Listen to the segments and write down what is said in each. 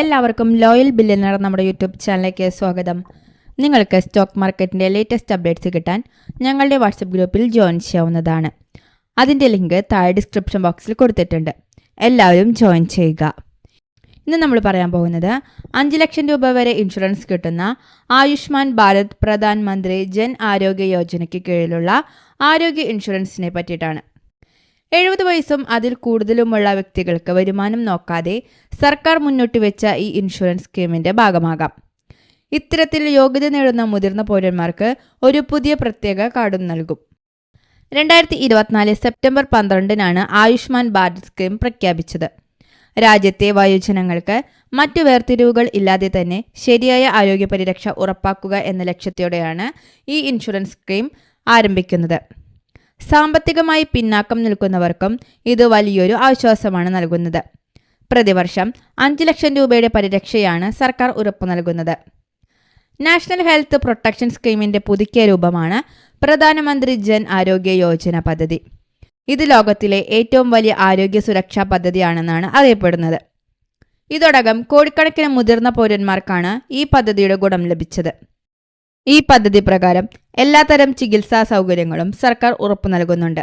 എല്ലാവർക്കും ലോയൽ ബില്യനർ നമ്മുടെ യൂട്യൂബ് ചാനലിലേക്ക് സ്വാഗതം. നിങ്ങൾക്ക് സ്റ്റോക്ക് മാർക്കറ്റിന്റെ ലേറ്റസ്റ്റ് അപ്ഡേറ്റ്സ് കിട്ടാൻ ഞങ്ങളുടെ വാട്സപ്പ് ഗ്രൂപ്പിൽ ജോയിൻ ചെയ്യാവുന്നതാണ്. അതിന്റെ ലിങ്ക് താഴെ ഡിസ്ക്രിപ്ഷൻ ബോക്സിൽ കൊടുത്തിട്ടുണ്ട്. എല്ലാവരും ജോയിൻ ചെയ്യുക. ഇന്ന് നമ്മൾ പറയാൻ പോകുന്നത് അഞ്ച് ലക്ഷം രൂപ വരെ ഇൻഷുറൻസ് കിട്ടുന്ന ആയുഷ്മാൻ ഭാരത് പ്രധാൻ മന്ത്രി ജൻ ആരോഗ്യ യോജനയ്ക്ക് കീഴിലുള്ള ആരോഗ്യ ഇൻഷുറൻസിനെ പറ്റിയിട്ടാണ്. എഴുപത് വയസ്സും അതിൽ കൂടുതലുമുള്ള വ്യക്തികൾക്ക് വരുമാനം നോക്കാതെ സർക്കാർ മുന്നോട്ട് വെച്ച ഈ ഇൻഷുറൻസ് സ്കീമിന്റെ ഭാഗമാകാം. ഇത്തരത്തിൽ യോഗ്യത നേടുന്ന മുതിർന്ന പൗരന്മാർക്ക് ഒരു പുതിയ പ്രത്യേക കാർഡും നൽകും. രണ്ടായിരത്തി ഇരുപത്തിനാല് സെപ്റ്റംബർ പന്ത്രണ്ടിനാണ് ആയുഷ്മാൻ ഭാരത് സ്കീം പ്രഖ്യാപിച്ചത്. രാജ്യത്തെ വയോജനങ്ങൾക്ക് മറ്റു വേർതിരിവുകൾ ഇല്ലാതെ തന്നെ ശരിയായ ആരോഗ്യ പരിരക്ഷ ഉറപ്പാക്കുക എന്ന ലക്ഷ്യത്തോടെയാണ് ഈ ഇൻഷുറൻസ് സ്കീം ആരംഭിക്കുന്നത്. സാമ്പത്തികമായി പിന്നാക്കം നിൽക്കുന്നവർക്കും ഇത് വലിയൊരു ആശ്വാസമാണ് നൽകുന്നത്. പ്രതിവർഷം അഞ്ച് ലക്ഷം രൂപയുടെ പരിരക്ഷയാണ് സർക്കാർ ഉറപ്പു നൽകുന്നത്. നാഷണൽ ഹെൽത്ത് പ്രൊട്ടക്ഷൻ സ്കീമിന്റെ പുതുക്കിയ രൂപമാണ് പ്രധാനമന്ത്രി ജൻ ആരോഗ്യ യോജന പദ്ധതി. ഇത് ലോകത്തിലെ ഏറ്റവും വലിയ ആരോഗ്യ സുരക്ഷാ പദ്ധതിയാണെന്നാണ് അറിയപ്പെടുന്നത്. ഇതോടകം കോടിക്കണക്കിന് മുതിർന്ന പൗരന്മാർക്കാണ് ഈ പദ്ധതിയുടെ ഗുണം ലഭിച്ചത്. ഈ പദ്ധതി പ്രകാരം എല്ലാത്തരം ചികിത്സാ സൗകര്യങ്ങളും സർക്കാർ ഉറപ്പു നൽകുന്നുണ്ട്.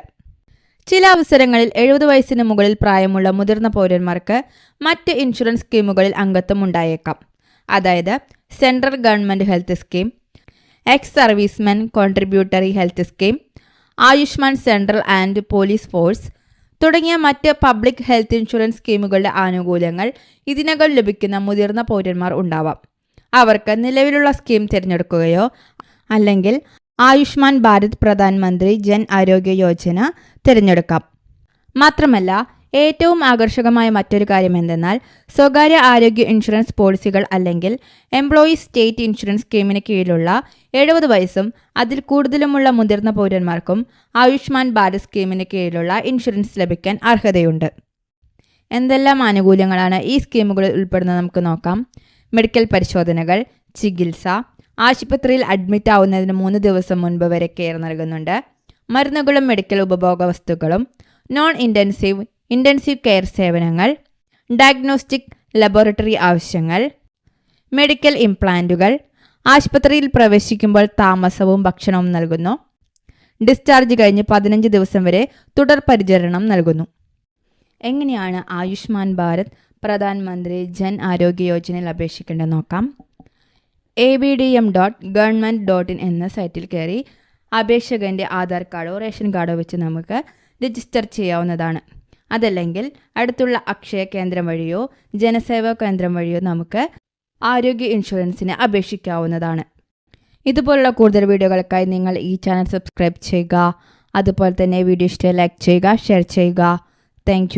ചില അവസരങ്ങളിൽ എഴുപത് വയസ്സിന് മുകളിൽ പ്രായമുള്ള മുതിർന്ന പൗരന്മാർക്ക് മറ്റ് ഇൻഷുറൻസ് സ്കീമുകളിൽ അംഗത്വം ഉണ്ടായേക്കാം. അതായത് central government health scheme ex servicemen contributory health scheme Ayushman central and police force തുടങ്ങിയ മറ്റ് പബ്ലിക് ഹെൽത്ത് ഇൻഷുറൻസ് സ്കീമുകളുടെ ആനുകൂല്യങ്ങൾ ഇതിനകം ലഭിക്കുന്ന മുതിർന്ന പൗരന്മാർ ഉണ്ടാവാം. അവർക്ക് നിലവിലുള്ള സ്കീം തിരഞ്ഞെടുക്കുകയോ അല്ലെങ്കിൽ ആയുഷ്മാൻ ഭാരത് പ്രധാനമന്ത്രി ജൻ ആരോഗ്യ യോജന തിരഞ്ഞെടുക്കാം. മാത്രമല്ല ഏറ്റവും ആകർഷകമായ മറ്റൊരു കാര്യം എന്തെന്നാൽ സ്വകാര്യ ആരോഗ്യ ഇൻഷുറൻസ് പോളിസികൾ അല്ലെങ്കിൽ എംപ്ലോയി സ്റ്റേറ്റ് ഇൻഷുറൻസ് സ്കീമിന് കീഴിലുള്ള എഴുപത് വയസ്സും അതിൽ കൂടുതലുമുള്ള മുതിർന്ന പൗരന്മാർക്കും ആയുഷ്മാൻ ഭാരത് സ്കീമിന് കീഴിലുള്ള ഇൻഷുറൻസ് ലഭിക്കാൻ അർഹതയുണ്ട്. എന്തെല്ലാം ആനുകൂല്യങ്ങളാണ് ഈ സ്കീമുകളിൽ ഉൾപ്പെടുന്നത് നമുക്ക് നോക്കാം. മെഡിക്കൽ പരിശോധനകൾ ചികിത്സ ആശുപത്രിയിൽ അഡ്മിറ്റ് ആവുന്നതിന് മൂന്ന് ദിവസം മുൻപ് വരെ കെയർ നൽകുന്നുണ്ട്. മരുന്നുകളും മെഡിക്കൽ ഉപഭോഗ വസ്തുക്കളും നോൺ ഇന്റൻസീവ് ഇന്റൻസീവ് കെയർ സേവനങ്ങൾ ഡയഗ്നോസ്റ്റിക് ലബോറട്ടറി ആവശ്യങ്ങൾ മെഡിക്കൽ ഇംപ്ലാന്റുകൾ ആശുപത്രിയിൽ പ്രവേശിക്കുമ്പോൾ താമസവും ഭക്ഷണവും നൽകുന്നു. ഡിസ്ചാർജ് കഴിഞ്ഞ് പതിനഞ്ച് ദിവസം വരെ തുടർ പരിചരണം നൽകുന്നു. എങ്ങനെയാണ് ആയുഷ്മാൻ ഭാരത് പ്രധാനമന്ത്രി ജൻ ആരോഗ്യ യോജനയിൽ അപേക്ഷിക്കേണ്ടത് നോക്കാം. A B D M dot government dot in എന്ന സൈറ്റിൽ കയറി അപേക്ഷകന്റെ ആധാർ കാർഡോ റേഷൻ കാർഡോ വെച്ച് നമുക്ക് രജിസ്റ്റർ ചെയ്യാവുന്നതാണ്. അതല്ലെങ്കിൽ അടുത്തുള്ള അക്ഷയ കേന്ദ്രം വഴിയോ ജനസേവാ കേന്ദ്രം വഴിയോ നമുക്ക് ആരോഗ്യ ഇൻഷുറൻസിന് അപേക്ഷിക്കാവുന്നതാണ്. ഇതുപോലുള്ള കൂടുതൽ വീഡിയോകൾക്കായി നിങ്ങൾ ഈ ചാനൽ സബ്സ്ക്രൈബ് ചെയ്യുക. അതുപോലെ തന്നെ വീഡിയോ ഇഷ്ടം ലൈക്ക് ചെയ്യുക ഷെയർ ചെയ്യുക. താങ്ക്